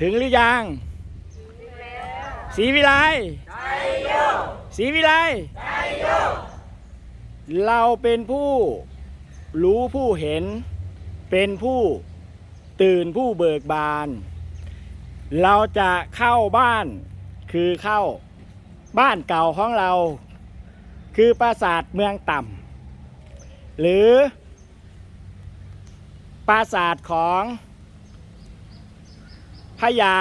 ถึงหรือยังศรีวิไลศรีวิไลเราเป็นผู้รู้ผู้เห็น เป็นผู้ตื่นผู้เบิกบาน เราจะเข้าบ้านคือเข้าบ้านเก่าของเรา คือปราสาทเมืองต่ำหรือปราสาทของ พญา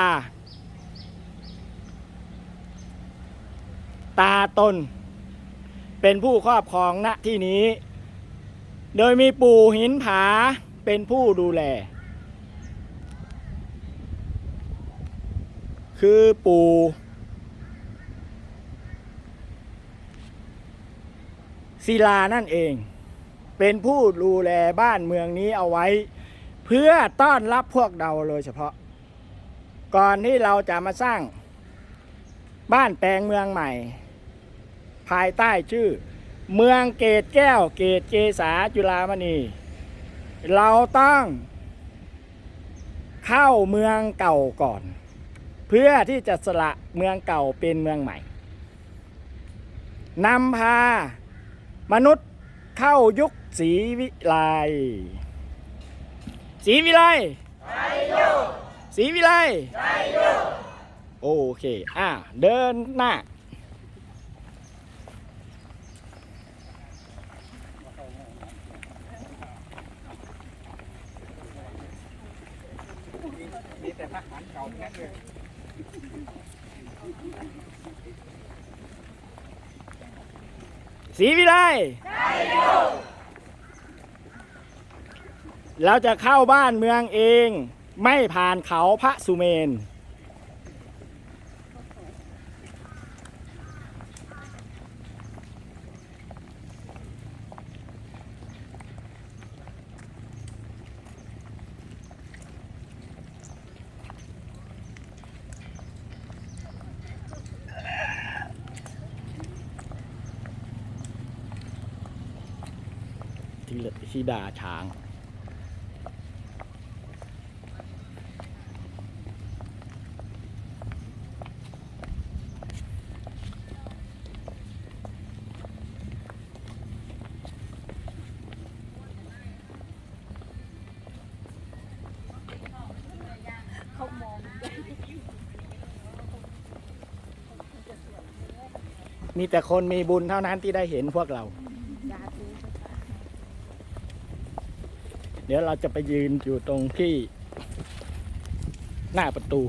ตาตน เป็นผู้ครอบครองณที่นี้ โดยมีปู่หินผาเป็นผู้ดูแล คือปู่ศิลานั่นเอง เป็นผู้ดูแลบ้านเมืองนี้เอาไว้ เพื่อต้อนรับพวกเราโดยเฉพาะ ก่อนที่เราจะมาสร้าง บ้านแปลงเมืองใหม่ ภายใต้ชื่อ เมืองเกตแก้ว เกตเกษาจุฬามณี เราต้อง เข้าเมืองเก่าก่อน เพื่อที่จะสละเมืองเก่าเป็นเมืองใหม่นำพามนุษย์เข้ายุคศรีวิไลศรีวิไล ศรีวิไลโอเค อะ เดินหน้า มีแต่ทหารเก่าทั้งนั้นเลยศรีวิไลเราจะเข้าบ้านเมืองเอง ไม่ผ่านเขาพระสุเมน ที่ที่ดาช้าง มีแต่คนมีบุญเท่านั้นที่ได้เห็นพวกเรา เดี๋ยวเราจะไปยืนอยู่ตรงที่หน้าประตู